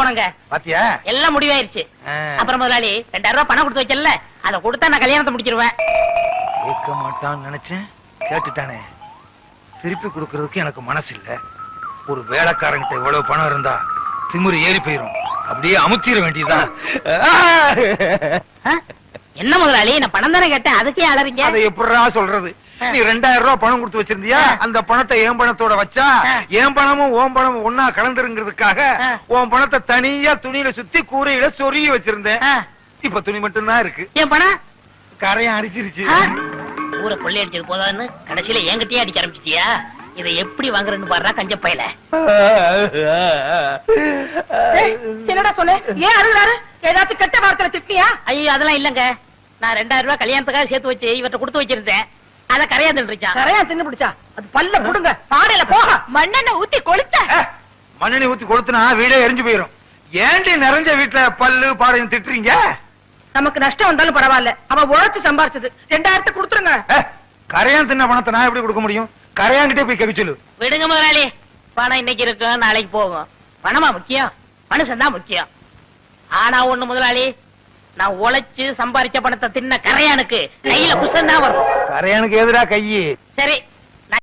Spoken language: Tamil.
போனங்க. பாத்தியா? எல்லாம் முடிவாயிருச்சு. அப்புறம் முதலாளி ரெண்டாயிரம் ரூபாய் பணம் கொடுத்து வைக்கல அதை கொடுத்தா நான் கல்யாணத்தை முடிச்சிருவேன். கேட்க மாட்டான்னு நினைச்சேன். கேட்டுட்டானே. திருப்பி கொடுக்கறதுக்கு எனக்கு மனசு இல்ல ஒரு வேலைக்காரங்கிட்ட இவ்வளவு பணம் இருந்தா திமிரு ஏறி போயிரும். அப்படியே அமுத்திர வேண்டியதுதான். ஆ? என்ன முதலாளி நான் பணம் தானே கேட்டேன் அதுக்கே அலறீங்க. அதை எப்படிடா சொல்றது? நீ ரெண்டாயிரம் ரூபாய் பணம் கொடுத்து வச்சிருந்தியா. அந்த பணத்தை என் பணத்தோட வச்சா. என் பணமும் ஓன் பணமும் ஒன்னா கலந்துருங்கிறதுக்காக. உன் பணத்தை தனியா துணியில சுத்தி கூரையில சொருகி வச்சிருந்தேன். இப்ப துணி மட்டும்தான் இருக்கு. என் பணம்? கரையும் அடிச்சிருச்சு? ஊரை கொள்ளையடிச்சது போதான்னு கடைசியில என்கிட்டயே அடிக்க ஆரம்பிச்சிட்டியா? இதை எப்படி வாங்குறேன்னு பாடுறா கஞ்ச பையல. என்னடா சொல்லு ஏன் அழுகுறாரு? ஏதாச்சும் கெட்ட வார்த்தை திட்டியா ஐயோ அதெல்லாம் இல்லங்க. நான் ரெண்டாயிரம் ரூபாய் கல்யாணத்துக்காக சேர்த்து வச்சு இவர்ட்ட கொடுத்து வச்சிருந்தேன். அத கரையா தின்றுச்சான் கரையா தின்னு பிடிச்சா? அது பல்ல புடுங்க. பாடையில போக. மண்ணெண்ண ஊத்தி கொளுத்த. மண்ணெண்ணி ஊத்தி கொடுத்தனா வீடே எரிஞ்சு போயிரும். ஏண்டி நிறைஞ்ச வீட்டுல பல்லு பாடையும் திட்டுறீங்க? நமக்கு நஷ்டம் வந்தாலும் பரவாயில்ல. அவன் உழைச்சு சம்பாரிச்சது. ரெண்டாயிரத்தை கொடுத்துருங்க. ஏ, கரையான் தின்ன பணத்தை நான் எப்படி கொடுக்க முடியும்? கரையான்கிட்டே போய் கேட்க சொல்லு. விடுங்க முதலாளி. பணம் இன்னைக்கு இருக்கும் நாளைக்கு போகும். பணமா முக்கியம். மனுஷன் தான் முக்கியம். ஆனா ஒண்ணு முதலாளி நான் உழைச்சு சம்பாரிச்ச பணத்தை தின்ன கரையானுக்கு கையில குஷ்டம் தான் வரும். கரையானுக்கு எதிரா கையி. சரி.